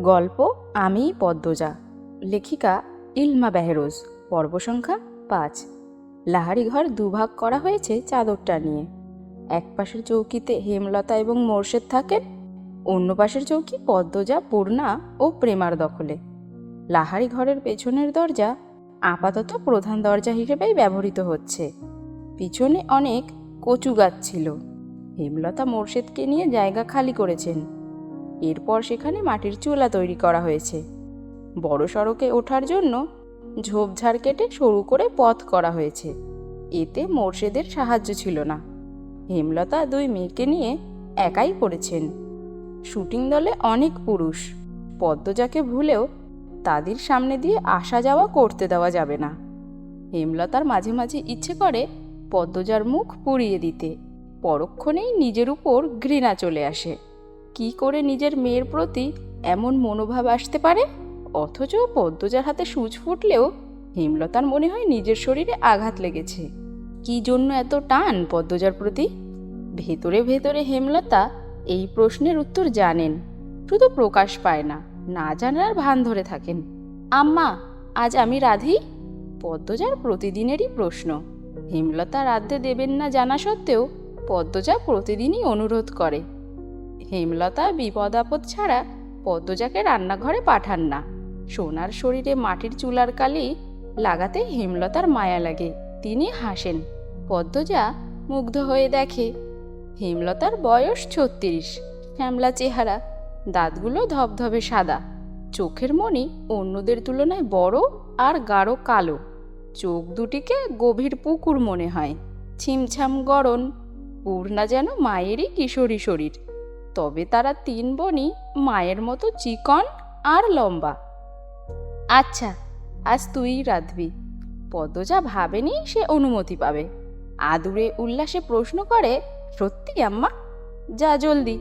গল্প আমি পদ্মজা। লেখিকা ইলমা বেহরোজ। পর্ব সংখ্যা পাঁচ। লাহারি ঘর দুভাগ করা হয়েছে চাদরটা নিয়ে। এক পাশের চৌকিতে হেমলতা এবং মোর্শেদ থাকেন, অন্য পাশের চৌকি পদ্মজা, পূর্ণা ও প্রেমার দখলে। লাহারি ঘরের পেছনের দরজা আপাতত প্রধান দরজা হিসেবেই ব্যবহৃত হচ্ছে। পিছনে অনেক কচু গাছ ছিল। হেমলতা, মোর্শেদকে নিয়ে জায়গা খালি করেছেন। এরপর সেখানে মাটির চুলা তৈরি করা হয়েছে। বড় সড়কে ওঠার জন্য ঝোপঝাড় কেটে সরু করে পথ করা হয়েছে। এতে মোর্শেদের সাহায্য ছিল না। হেমলতা দুই মেয়েকে নিয়ে একাই করেছেন শুটিং দলে অনেক পুরুষ। পদ্মজাকে ভুলেও তাদের সামনে দিয়ে আসা যাওয়া করতে দেওয়া যাবে না। হেমলতার মাঝে মাঝে ইচ্ছে করে পদ্মজার মুখ পুড়িয়ে দিতে। পরক্ষণেই নিজের উপর ঘৃণা চলে আসে। কি করে নিজের মেয়ের প্রতি এমন মনোভাব আসতে পারে? অথচ পদ্মজার হাতে সূচ ফুটলেও হেমলতার মনে হয় নিজের শরীরে আঘাত লেগেছে। কি জন্য এত টান পদ্মজার প্রতি? ভেতরে ভেতরে হেমলতা এই প্রশ্নের উত্তর জানেন। শুধু প্রকাশ পায় না না জানার ভান ধরে থাকেন। আম্মা, আজ আমি রাধি? পদ্মজার প্রতিদিনেরই প্রশ্ন। হেমলতা রাধতে দেবেন না জানা সত্ত্বেও পদ্মজা প্রতিদিনই অনুরোধ করে। হেমলতা বিপদ আপদ ছাড়া পদ্মজাকে রান্নাঘরে পাঠান না। সোনার শরীরে মাটির চুলার কালি লাগাতে হেমলতার মায়া লাগে, তিনি হাসেন। পদ্মজা মুগ্ধ হয়ে দেখে, হেমলতার বয়স ছত্রিশ, শ্যামলা চেহারা, দাঁতগুলো ধবধবে সাদা, চোখের মনি অন্যদের তুলনায় বড় আর গাঢ় কালো। চোখ দুটিকে গভীর পুকুর মনে হয়, ছিমছাম গড়ন পূর্ণা যেন মায়েরই কিশোরী শরীর। তবে তারা তিন বোনই মায়ের মতো চিকন আর লম্বা। আচ্ছা আজ তুই রাঁধবি। পদ্মজা ভাবেনি সে অনুমতি পাবে। আদুরে উল্লাসে প্রশ্ন করে, সত্যি আম্মা? যা জলদি।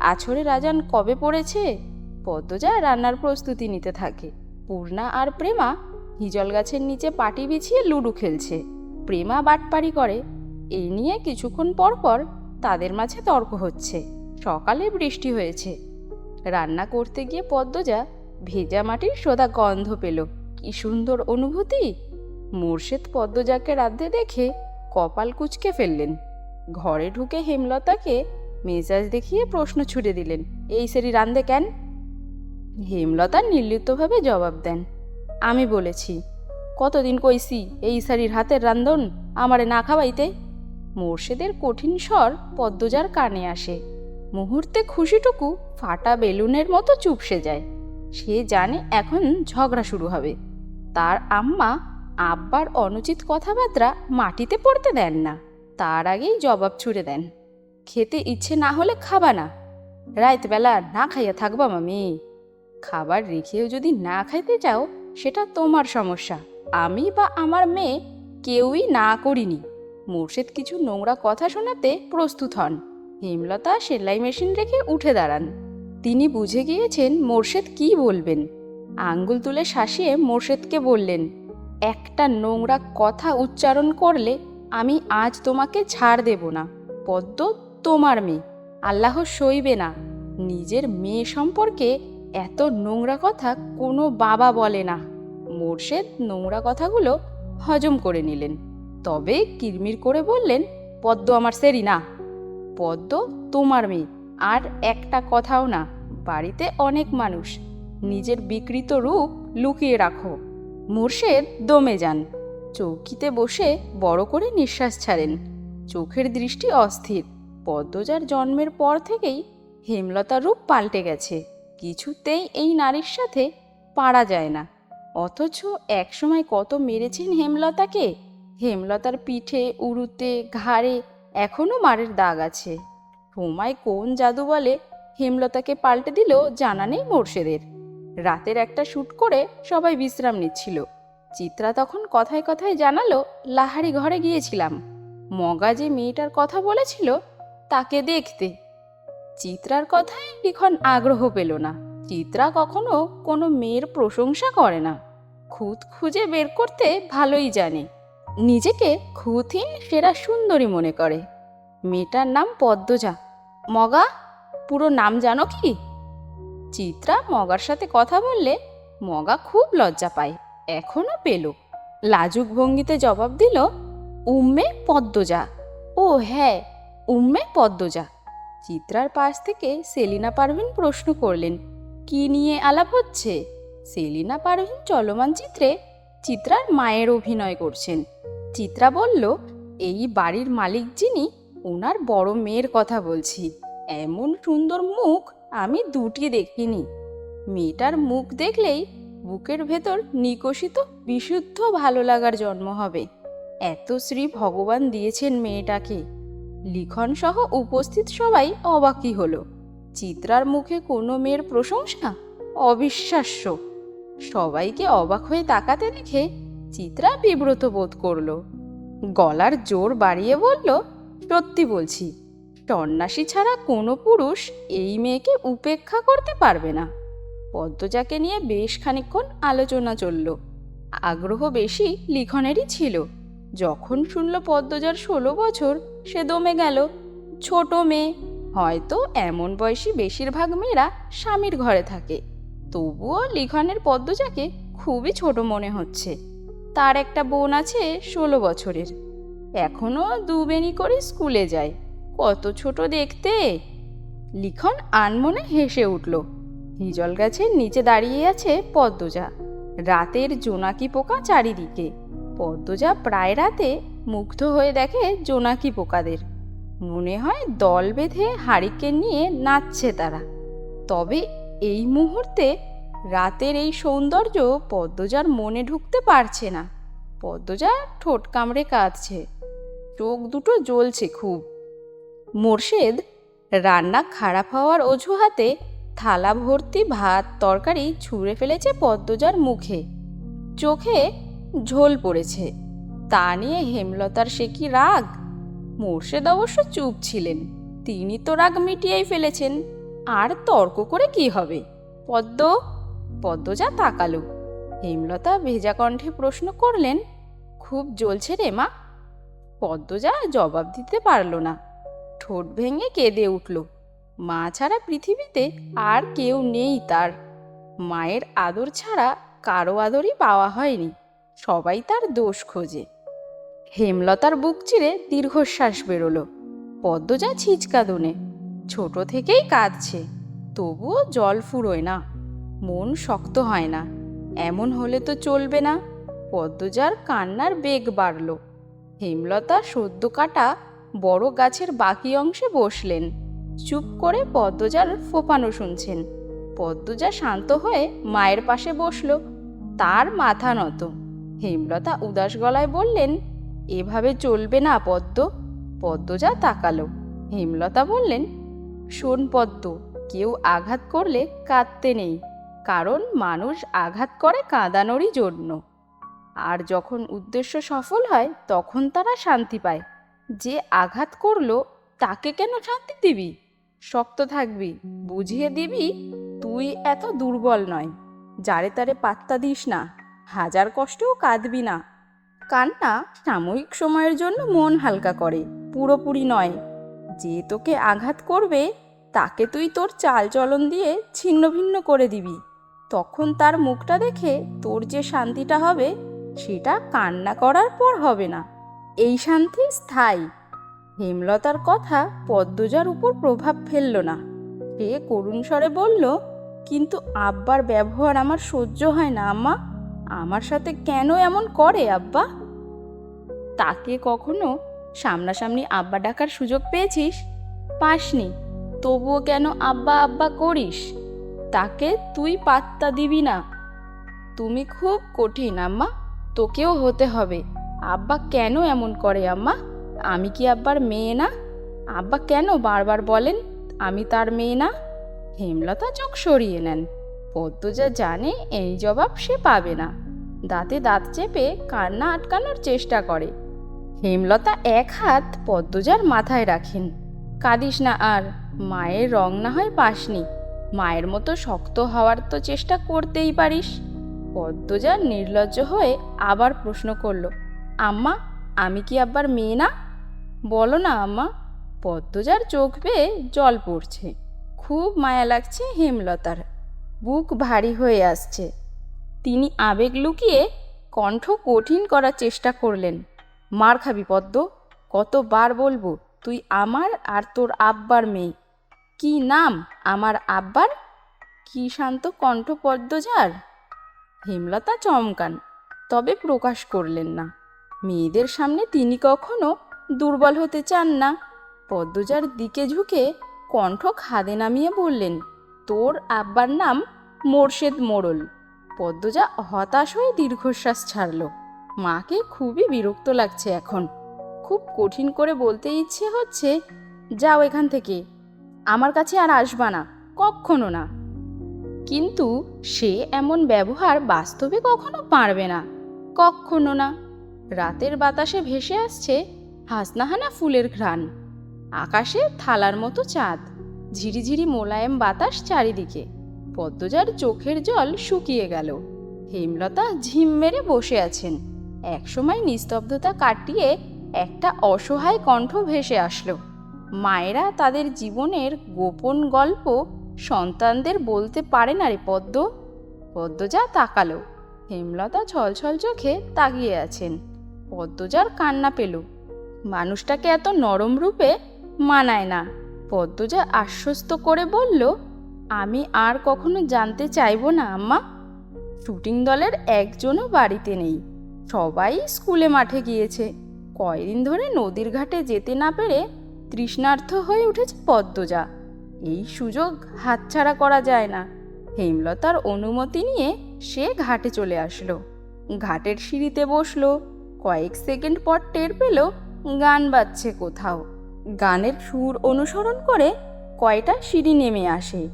আছরে রাজান কবে পড়েছে? পদ্মজা রান্নার প্রস্তুতি নিতে থাকে। পূর্ণা আর প্রেমা হিজল গাছের নিচে পাটি বিছিয়ে লুডু খেলছে। প্রেমা বাটপাড়ি করে। এই নিয়ে কিছুক্ষণ পর পর তাদের মাঝে তর্ক হচ্ছে। সকালে বৃষ্টি হয়েছে। রান্না করতে গিয়ে পদ্মজা ভেজা মাটির সোদা গন্ধ পেল। কি সুন্দর অনুভূতি! মোর্শেদ পদ্মজাকে রাঁধতে দেখে কপাল কুচকে ফেললেন। ঘরে ঢুকে হেমলতাকে মেজাজ দেখিয়ে প্রশ্ন ছুড়ে দিলেন, এই সেরি রান্ধে কেন? হেমলতা নির্লিপ্তভাবে জবাব দেন, আমি বলেছি, কতদিন কইছি এই সারির হাতের রান্ধন আমারে না খাওয়াইতে? মোর্শেদের কঠিন স্বর পদ্মজার কানে আসে। মুহূর্তে খুশিটুকু ফাটা বেলুনের মতো চুপসে যায়। সে জানে এখন ঝগড়া শুরু হবে। তার আম্মা আব্বার অনুচিত কথাবার্তা মাটিতে পড়তে দেন না। তার আগেই জবাব ছুড়ে দেন। খেতে ইচ্ছে না হলে খাবা না। রাতবেলা না খাইয়া থাকবা মামি। খাবার রেখেও যদি না খাইতে চাও, সেটা তোমার সমস্যা। আমি বা আমার মেয়ে কেউই না করিনি। মোর্শেদ কিছু নোংরা কথা শোনাতে প্রস্তুত হন। হেমলতা সেলাই মেশিন রেখে উঠে দাঁড়ান। তিনি বুঝে গিয়েছেন মোর্শেদ কি বলবেন। আঙ্গুল তুলে শাসিয়ে মোর্শেদকে বললেন, একটা নোংরা কথা উচ্চারণ করলে আমি আজ তোমাকে ছাড় দেব না। পদ্ম তোমার মেয়ে। আল্লাহ সইবে না। নিজের মেয়ে সম্পর্কে এত নোংরা কথা কোনো বাবা বলে না। মোর্শেদ নোংরা কথাগুলো হজম করে নিলেন। তবে কিরমির করে বললেন, পদ্ম আমার সেরি না পদ্ম তোমার মেয়ে। আর একটা কথাও না, বাড়িতে অনেক মানুষ। নিজের বিকৃত রূপ লুকিয়ে রাখো। মোর্শেদ দমে যান। চৌকিতে বসে বড় করে নিঃশ্বাস ছাড়েন। চোখের দৃষ্টি অস্থির। পদ্মজার জন্মের পর থেকেই হেমলতার রূপ পাল্টে গেছে। কিছুতেই এই নারীর সাথে পারা যায় না। অথচ একসময় কত মেরেছেন হেমলতাকে? হেমলতার পিঠে উড়ুতে ঘাড়ে এখনও মারের দাগ আছে। সময় কোন জাদু বলে হেমলতাকে পাল্টে দিল জানা নেই মোর্শেদের। রাতের একটা শ্যুট করে সবাই বিশ্রাম নিচ্ছিল। চিত্রা তখন কথায় কথায় জানালো, লাহারি ঘরে গিয়েছিলাম। মগা যে মেয়েটার কথা বলেছিল, তাকে দেখতে। চিত্রার কথায় লিখন আগ্রহ পেল না। চিত্রা কখনো কোনো মেয়ের প্রশংসা করে না। খুঁত খুঁজে বের করতে ভালোই জানে। নিজেকে খুঁতহীন সেরা সুন্দরী মনে করে। মেয়েটার নাম পদ্মজা। মগা, পুরো নাম জানো কি? চিত্রা মগার সাথে কথা বললে মগা খুব লজ্জা পায়। এখনও পেল লাজুক ভঙ্গিতে জবাব দিল, উম্মে পদ্মজা। ও হ্যাঁ উম্মে পদ্মজা। চিত্রার পাশ থেকে সেলিনা পারভিন প্রশ্ন করলেন, কি নিয়ে আলাপ হচ্ছে? সেলিনা পারভিন চলমান চিত্রে চিত্রার মায়ের অভিনয় করছেন। চিত্রা বলল, এই বাড়ির মালিক যিনি ওনার বড় মেয়ের কথা বলছি। এমন সুন্দর মুখ আমি দুটি দেখিনি। মেয়েটার মুখ দেখলেই বুকের ভেতর নিকষিত বিশুদ্ধ ভালো লাগার জন্ম হবে। এত শ্রী ভগবান দিয়েছেন মেয়েটাকে। লিখন সহ উপস্থিত সবাই অবাকই হলো। চিত্রার মুখে কোনো মেয়ের প্রশংসা অবিশ্বাস্য। সবাইকে অবাক হয়ে তাকাতে দেখে চিত্রা বিব্রত বোধ করল। গলার জোর বাড়িয়ে বলল, সত্যি বলছি, সন্ন্যাসী ছাড়া কোনো পুরুষ এই মেয়েকে উপেক্ষা করতে পারবে না। পদ্মজাকে নিয়ে বেশ খানিকক্ষণ আলোচনা চলল। আগ্রহ বেশি লিখনেরই ছিল। যখন শুনল পদ্মজার ষোলো বছর, সে দমে গেল, ছোট মেয়ে, হয়তো এমন বয়সী বেশিরভাগ মেয়েরা স্বামীর ঘরে থাকে। তবুও লিখনের পদ্মজাকে খুবই ছোট মনে হচ্ছে। তার একটা বোন আছে ষোলো বছরের। এখনও দুবেনি করে স্কুলে যায়। কত ছোট দেখতে। লিখন আনমনে হেসে উঠল, হিজল গাছের নিচে দাঁড়িয়ে আছে পদ্মজা। রাতের জোনাকি পোকা চারিদিকে। পদ্মজা প্রায় রাতে মুগ্ধ হয়ে দেখে জোনাকি পোকাদের। মনে হয় দল বেঁধে হারিকেন নিয়ে নাচছে তারা। তবে এই মুহূর্তে রাতের এই সৌন্দর্য পদ্মজার মনে ঢুকতে পারছে না। পদ্মজা ঠোঁট কামড়ে কাঁদছে। চোখ দুটো জ্বলছে খুব। মোর্শেদ রান্না খারাপ হওয়ার অজুহাতে থালা ভর্তি ভাত তরকারি ছুঁড়ে ফেলেছে পদ্মজার মুখে। চোখে ঝোল পড়েছে। তা নিয়ে হেমলতার সে কি রাগ? মোর্শেদ অবশ্য চুপ ছিলেন। তিনি তো রাগ মিটিয়েই ফেলেছেন। আর তর্ক করে কি হবে? পদ্ম পদ্মজা তাকালো। হেমলতা ভেজা কণ্ঠে প্রশ্ন করলেন, খুব জ্বলছে রে মা। পদ্ম পদ্মজা জবাব দিতে পারল না। ঠোঁট ভেঙে কেঁদে উঠল। মা ছাড়া পৃথিবীতে আর কেউ নেই তার। মায়ের আদর ছাড়া কারও আদরই পাওয়া হয়নি। সবাই তার দোষ খোঁজে। হেমলতার বুক চিরে দীর্ঘশ্বাস বেরোলো। পদ্মজা ছিচকা দোনে ছোট থেকেই কাঁদছে। তবুও জল ফুরোয় না। মন শক্ত হয় না। এমন হলে তো চলবে না। পদ্মজার কান্নার বেগ বাড়ল। হেমলতা সদ্য কাটা বড় গাছের বাকি অংশে বসলেন। চুপ করে পদ্মজার ফোপানো শুনছেন। পদ্মজা শান্ত হয়ে মায়ের পাশে বসল। তার মাথা নত। হেমলতা উদাস গলায় বললেন, এভাবে চলবে না পদ্ম। পদ্মজা তাকালো। হেমলতা বললেন শোন পদ্ম কেউ আঘাত করলে কাঁদতে নেই, কারণ মানুষ আঘাত করে কাঁদানোরই জন্য। আর যখন উদ্দেশ্য সফল হয়, তখন তারা শান্তি পায়। যে আঘাত করল, তাকে কেন শান্তি দিবি? শক্ত থাকবি, বুঝিয়ে দিবি, তুই এত দুর্বল নয়। যারে তারে পাত্তা দিস না, হাজার কষ্টেও কাঁদবি না। কান্না সাময়িক সময়ের জন্য মন হালকা করে, পুরোপুরি নয়। যে তোকে আঘাত করবে, তাকে তুই তোর চাল চলন দিয়ে ছিন্ন ভিন্ন করে দিবি। তখন তার মুখটা দেখে তোর যে শান্তিটা হবে, সেটা কান্না করার পর হবে না। এই শান্তি স্থায়ী। হেমলতার কথা পদ্মজার উপর প্রভাব ফেলল না। সে করুণ স্বরে বলল, কিন্তু আব্বার ব্যবহার আমার সহ্য হয় না, আম্মা। আমার সাথে কেন এমন করে আব্বা? তাকে কখনো সামনাসামনি আব্বা ডাকার সুযোগ পেয়েছিস? পাসনি। তবুও কেন আব্বা আব্বা করিস? তাকে তুই পাত্তা দিবি না। তুমি খুব কঠিন, আম্মা। তোকেও হতে হবে। আব্বা কেন এমন করে, আম্মা? আমি কি আব্বার মেয়ে না? আব্বা কেন বারবার বলেন, আমি তার মেয়ে না? হেমলতা চোখ সরিয়ে নেন। পদ্মজা জানে, এই জবাব সে পাবে না। দাঁতে দাঁত চেপে কান্না আটকানোর চেষ্টা করে। হেমলতা এক হাত পদ্মজার মাথায় রাখেন। কাঁদিস না আর, মায়ের রং না হয় পাসনি মায়ের মতো শক্ত হওয়ার তো চেষ্টা করতেই পারিস। পদ্মজা নির্লজ্জ হয়ে আবার প্রশ্ন করল, আম্মা, আমি কি আব্বার মেয়ে না? বলো না, আম্মা। পদ্মজার চোখ বেয়ে জল পড়ছে। খুব মায়া লাগছে হেমলতার। বুক ভারী হয়ে আসছে। তিনি আবেগ লুকিয়ে কণ্ঠ কঠিন করার চেষ্টা করলেন। মার খাবি পদ্ম। কতবার বলব, তুই আমার আর তোর আব্বার মেয়ে। কি নাম আমার আব্বার? কি শান্ত কণ্ঠ পদ্মজার হেমলতা চমকান, তবে প্রকাশ করলেন না। মেয়েদের সামনে তিনি কখনো দুর্বল হতে চান না। পদ্মজার দিকে ঝুঁকে কণ্ঠ খাদে নামিয়ে বললেন, তোর আব্বার নাম মোর্শেদ মোড়ল। পদ্মজা হতাশ হয়ে দীর্ঘশ্বাস ছাড়ল। মাকে খুবই বিরক্ত লাগছে এখন। খুব কঠিন করে বলতে ইচ্ছে হচ্ছে, যাও এখান থেকে। আমার কাছে আর আসবা না কখনো না। কিন্তু সে এমন ব্যবহার বাস্তবে কখনো পারবে না কখনো না। রাতের বাতাসে ভেসে আসছে হাসনাহানা ফুলের ঘ্রাণ। আকাশে থালার মতো চাঁদ, ঝিরিঝিরি মোলায়েম বাতাস চারিদিকে। পদ্মজার চোখের জল শুকিয়ে গেল। হেমলতা ঝিম মেরে বসে আছেন। একসময় নিস্তব্ধতা কাটিয়ে একটা অসহায় কণ্ঠ ভেসে আসলো। মায়েরা তাদের জীবনের গোপন গল্প সন্তানদের বলতে পারে না রে পদ্ম। পদ্মজা তাকালো। হেমলতা ছলছল চোখে তাকিয়ে আছেন। পদ্মজার কান্না পেল। মানুষটাকে এত নরম রূপে মানায় না। পদ্মজা আশ্বস্ত করে বলল, আমি আর কখনো জানতে চাইব না, আম্মা। শুটিং দলের একজনও বাড়িতে নেই। সবাই স্কুলে মাঠে গিয়েছে। কয়দিন ধরে নদীর ঘাটে যেতে না পেরে তৃষ্ণার্থ হয়ে উঠেছে পদ্মজা। এই সুযোগ হাতছাড়া করা যায় না। হেমলতার অনুমতি নিয়ে সে ঘাটে চলে আসলো। ঘাটের সিঁড়িতে বসল। কয়েক সেকেন্ড পর টের পেল গান বাজছে কোথাও। গানের সুর অনুসরণ করে কয়টা সিঁড়ি নেমে আসে।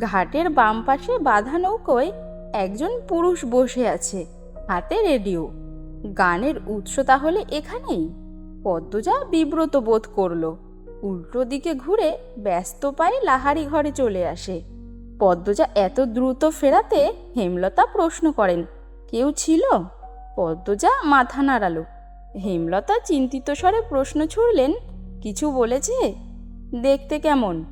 ঘাটের বাম পাশে বাঁধা নৌকোয় একজন পুরুষ বসে আছে, হাতে রেডিও। গানের উৎস তাহলে এখানেই। পদ্মজা বিব্রত বোধ করল। উল্টো দিকে ঘুরে ব্যস্ত পায়ে লাহারি ঘরে চলে আসে। পদ্মজা এত দ্রুত ফেরাতে হেমলতা প্রশ্ন করেন, কেউ ছিল? পদ্মজা মাথা নাড়ালো। হেমলতা চিন্তিত স্বরে প্রশ্ন ছুড়লেন, কিছু বলেছে? দেখতে কেমন?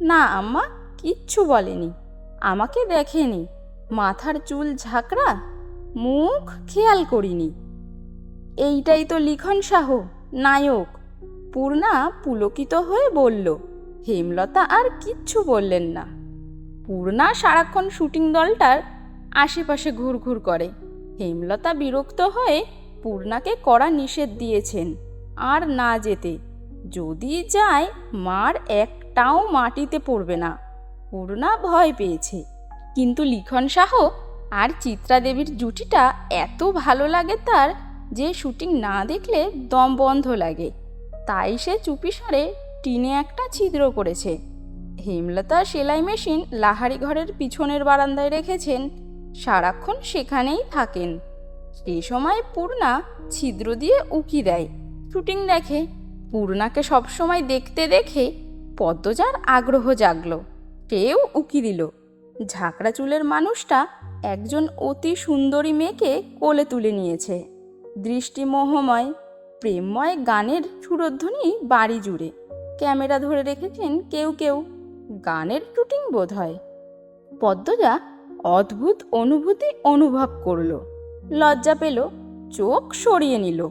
না আম্মা, কিচ্ছু বলেনি। আমাকে দেখেনি। মাথার চুল ঝাঁকড়া। মুখ খেয়াল করিনি। এইটাই তো লিখন সাহ নায়ক। পূর্ণা পুলকিত হয়ে বলল, হেমলতা আর কিচ্ছু বললেন না। পূর্ণা সারাক্ষণ শুটিং দলটার আশেপাশে ঘুরঘুর করে। হেমলতা বিরক্ত হয়ে পূর্ণাকে কড়া নিষেধ দিয়েছেন, আর না যেতে। যদি যায়, মার একটাও মাটিতে পড়বে না। পূর্ণা ভয় পেয়েছে। কিন্তু লিখন শাহ আর চিত্রা দেবীর জুটিটা এত ভালো লাগে তার যে শুটিং না দেখলে দম বন্ধ লাগে। তাই সে চুপিসারে টিনে একটা ছিদ্র করেছে। হেমলতা সেলাই মেশিন লাহারি ঘরের পিছনের বারান্দায় রেখেছেন। সারাক্ষণ সেখানেই থাকেন। সে সময় পূর্ণা ছিদ্র দিয়ে উকি দেয়। শুটিং দেখে। পূর্ণাকে সবসময় দেখতে দেখে পদ্মজার আগ্রহ জাগল। সেও উকি দিল। ঝাঁকড়া চুলের মানুষটা একজন অতি সুন্দরী মেয়েকে কোলে তুলে নিয়েছে। দৃষ্টি মোহময় প্রেমময় গানের সুরধ্বনি বাড়ি জুড়ে। ক্যামেরা ধরে রেখেছেন কেউ কেউ। গানের শুটিং বোধ হয়। পদ্মজা অদ্ভুত অনুভূতি অনুভব করল। লজ্জা পেল, চোখ সরিয়ে নিল।